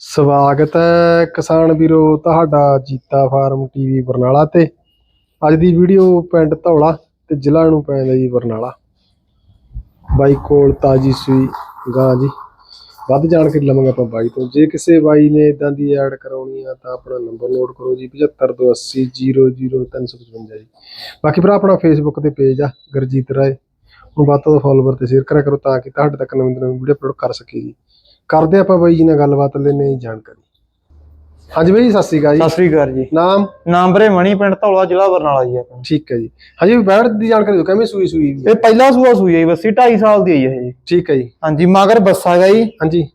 ਸਵਾਗਤ ਹੈ ਕਿਸਾਨ ਵੀਰੋ, ਤੁਹਾਡਾ ਜੀਤਾ ਫਾਰਮ ਟੀਵੀ ਬਰਨਾਲਾ ਤੇ। ਅੱਜ ਦੀ ਵੀਡੀਓ ਪਿੰਡ ਧੌਲਾ ਤੇ ਜ਼ਿਲ੍ਹਾ ਨੂੰ ਪੈਂਦਾ ਜੀ ਬਰਨਾਲਾ। ਬਾਈ ਕੋਲ ਤਾਜੀ ਸੂਈ ਗਾਂ ਜੀ। ਵੱਧ ਜਾਣਕਾਰੀ ਲਵਾਂਗੇ ਆਪਾਂ ਬਾਈ ਤੋਂ। ਜੇ ਕਿਸੇ ਬਾਈ ਨੇ ਇਦਾਂ ਦੀ ਐਡ ਕਰਾਉਣੀ ਆ ਤਾਂ ਆਪਣਾ ਨੰਬਰ ਨੋਟ ਕਰੋ ਜੀ 7528000355 ਜੀ। ਬਾਕੀ ਭਰਾ, ਆਪਣਾ ਫੇਸਬੁੱਕ ਤੇ ਪੇਜ ਆ, ਗੁਰਜੀਤ ਰਾਏ। ਹੁਣ ਵੱਧ ਤੋਂ ਫੋਲੋਵਰ ਤੇ ਸ਼ੇਅਰ ਕਰਿਆ ਕਰੋ ਤਾਂ ਕਿ ਤੁਹਾਡੇ ਤੱਕ ਨਵੀਂ ਨਵੀਂ ਵੀਡੀਓ ਅਪਲੋਡ ਕਰ ਸਕੀਏ ਜੀ। ਕਰਦੇ ਆਪਾਂ ਬਾਈ ਜੀ ਨਾਲ ਗੱਲਬਾਤ ਲੈਣੇ ਜਾਣਕਾਰੀ। ਹਾਂਜੀ ਬਾਈ ਜੀ, ਸਤਿ ਸ਼੍ਰੀ ਅਕਾਲ ਜੀ। ਸਤਿ ਸ੍ਰੀ ਅਕਾਲ ਜੀ। ਨਾਮ? ਨਾਮ ਵੀਰੇ ਮਣੀ ਪਿੰਡ ਧੌਲਾ ਜ਼ਿਲ੍ਹਾ ਬਰਨਾਲਾ ਜੀ ਆਪਣਾ। ਠੀਕ ਹੈ ਜੀ। ਹਾਂਜੀ ਬੈਠ ਦੀ ਜਾਣਕਾਰੀ ਦਿਓ ਕਿਵੇਂ ਸੂਈ ਸੂਈ ਵੀ ਹੈ? ਇਹ ਪਹਿਲਾ ਸੂਆ ਸੂਈ ਹੈ ਜੀ ਬੱਸੀ 2.5 ਸਾਲ ਦੀ ਹੈ ਜੀ ਠੀਕ ਹੈ ਜੀ। ਹਾਂਜੀ ਮਗਰ ਬੱਸਾ ਗਾ ਜੀ। ਹਾਂਜੀ।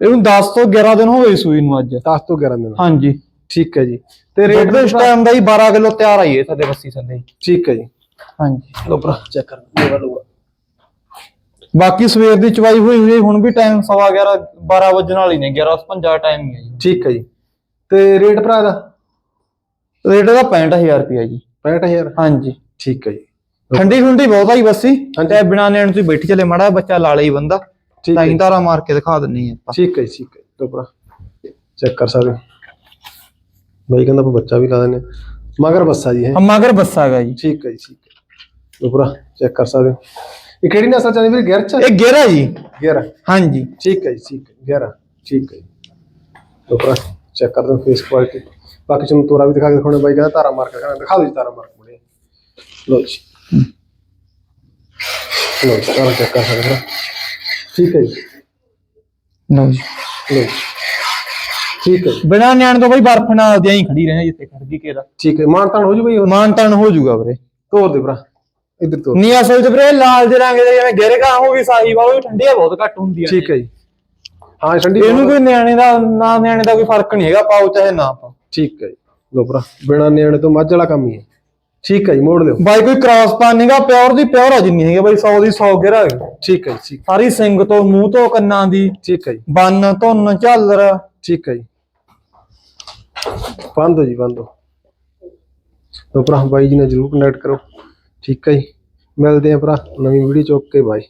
ਇਹਨੂੰ 10 ਤੋਂ 11 ਦਿਨ ਹੋ ਗਏ ਸੂਈ ਨੂੰ ਅੱਜ। 10 ਤੋਂ 11 ਦਿਨ। ਹਾਂਜੀ। ਠੀਕ ਹੈ ਜੀ। ਤੇ ਰੇਟ ਰੇਟ ਇਸ ਟਾਈਮ ਦਾ ਹੀ 12 ਕਿਲੋ ਤਿਆਰ ਆਈ ਹੈ ਸਾਡੇ ਬੱਸੀ ਥੱਲੇ। ਠੀਕ ਹੈ ਜੀ। ਹਾਂਜੀ। ਲੋ ਭਰਾ ਚੈੱਕ ਕਰ ਲਓ ਬਾਕੀ ਸਵੇਰ ਦੀ ਚਵਾਈ ਹੋਈ ਹੋਈ ਹੈ, ਹੁਣ ਵੀ ਟਾਈਮ ਸਵਾ 11 12 ਵਜਣ ਵਾਲੀ ਨੇ 11:50 ਟਾਈਮ ਹੀ ਹੈ ਜੀ। ਠੀਕ ਹੈ ਜੀ। ਤੇ ਰੇਟ ਭਰਾ ਦਾ ਰੇਟ ਇਹਦਾ 65000 ਰੁਪਇਆ ਜੀ। 65000 ਹਾਂਜੀ। ਠੀਕ ਹੈ ਜੀ। ਠੰਡੀ ਠੰਡੀ ਬਹੁਤ ਆਈ ਬੱਸੀ। ਹਾਂਜੀ। ਤੇ ਬਿਨਾ ਨੇਣ ਤੋਂ ਹੀ ਬੈਠੀ ਚੱਲੇ ਮੜਾ ਬੱਚਾ ਲਾਲੇ ਹੀ ਬੰਦਾ। ਠੀਕ ਹੈ ਜੀ। ਤਾਰਾ ਮਾਰ ਕੇ ਦਿਖਾ ਦਿੰਨੀ ਆਪਾਂ। ਠੀਕ ਹੈ ਜੀ, ਠੀਕ ਹੈ ਲੋ ਭਰਾ ਚੈੱਕ ਕਰ ਸਕਦੇ ਹੋ। ਬਾਈ ਕਹਿੰਦਾ ਆਪਾਂ ਬੱਚਾ ਵੀ ਲਾ ਦਿੰਦੇ ਹਾਂ। ਮਗਰ ਬੱਸਾ ਜੀ ਹੈ ਆ ਮਗਰ ਬੱਸਾ ਜੀ। ਠੀਕ ਹੈ ਜੀ ਠੀਕ ਹੈ। ਲੋ ਭਰਾ ਚੈੱਕ ਕਰ ਸਕਦੇ ਹੋ। ਇਹ ਕਿਹੜੀ ਨਸਲ ਚਾਹੀਦੀ ਵੀਰ? ਗਿਰ ਚ? ਇਹ ਗੇਰਾ ਜੀ। ਗਿਰ। ਹਾਂਜੀ। ਠੀਕ ਹੈ ਜੀ ਠੀਕ ਹੈ 11 ਠੀਕ ਹੈ ਜੀ। ਲੋ ਭਰਾ ਚੈੱਕ ਕਰ ਦੋ ਫੇਸ ਕੁਆਲਿਟੀ ਬਾਕੀ ਤੁਹਾਨੂੰ ਤੋਰਾ ਵੀ ਦਿਖਾ ਕੇ ਦਿਖਾਉਣੇ ਬਾਈ ਕਹਿੰਦਾ ਤਾਰਾ ਮਾਰ ਕੇ ਕਹਿੰਦਾ ਦਿਖਾ ਦਿਓ ਜੀ ਤਾਰਾ ਮਾਰ ਕੇ ਮੁੜੇ ਲੋ ਜੀ। ਲੋ ਜੀ ਤਾਰਾ ਚੈੱਕ ਕਰ ਸਕਦੇ ਹੋ ਠੀਕ ਹੈ ਜੀ। ਲਓ ਜੀ। ਲੋ ਜੀ। ਠੀਕ ਹੈ ਬਿਨਾ ਨਿਆਣ ਤੋਂ ਬਈ ਬਰਫ ਨਾਲ ਦਿਆਂ ਹੀ ਖੜੀ ਰਹਿਣਾ ਜਿੱਥੇ ਖੜ ਗਈ ਕੇਰਾ ਠੀਕ ਹੈ ਮਾਨ ਤਾਨ ਹੋ ਜੂ ਬਈ ਹੋਰ ਮਾਨ ਤਾਨ ਹੋ ਜਾਊਗਾ ਵੀਰੇ। ਤੋਰ ਦੇ ਭਰਾ। ਇੱਧਰ ਤੋਰ ਨੀ ਅਸਲ ਚ ਵੀਰੇ ਲਾਲ ਦੇ ਰੰਗ ਦੇ ਜਿਵੇਂ ਗਿਰ ਗਾ ਉਹ ਵੀ ਸਾਹੀ ਵਾਲੋ ਠੰਡੀਆਂ ਬਹੁਤ ਘੱਟ ਹੁੰਦੀਆਂ ਠੀਕ ਹੈ ਜੀ। ਹਾਂ ਠੰਡੀ ਇਹਨੂੰ ਕੋਈ ਨਿਆਣੇ ਦਾ ਨਾ ਨਿਆਣੇ ਦਾ ਕੋਈ ਫ਼ਰਕ ਨਹੀਂ ਹੈਗਾ ਪਾਓ ਚਾਹੇ ਨਾ ਪਾਓ ਠੀਕ ਹੈ ਜੀ। ਲੋ ਭਰਾ ਬਿਨਾ ਨਿਆਣੇ ਤੋਂ ਮੱਝ ਵਾਲਾ ਕੰਮ ਹੀ ਹੈ। ਠੀਕ ਹੈ ਜੀ ਮੋੜ ਲਿਓ। ਬਾਈ ਕੋਈ ਕ੍ਰਾਸ ਪਾਨ ਨਹੀਂਗਾ ਪਿਓਰ ਦੀ ਪਿਓਰ ਆ ਜਿੰਨੀ ਹੈਗੀ ਬਾਈ 100 ਦੀ 100 ਗਿਰਾ ਹੈਗੀ। ਠੀਕ ਹੈ ਜੀ ਸਾਰੀ ਸਿੰਗ ਤੋਂ ਮੂੰਹ ਤੋਂ ਕੰਨਾਂ ਦੀ। ਠੀਕ ਹੈ ਜੀ। ਬੰਨ ਧੁੰਨ ਝਾਲਰ। ਠੀਕ ਹੈ ਜੀ। ਬੰਦ ਹੋ ਜੀ ਬੰਦ ਹੋ। ਲੋ ਭਰਾ ਬਾਈ ਜੀ ਨਾਲ ਜਰੂਰ ਕਨੈਕਟ ਕਰੋ। ਠੀਕ ਹੈ ਜੀ। ਮਿਲਦੇ ਆ ਭਰਾ ਨਵੀਂ ਵੀਡੀਓ ਚੁੱਕ ਕੇ ਬਾਏ।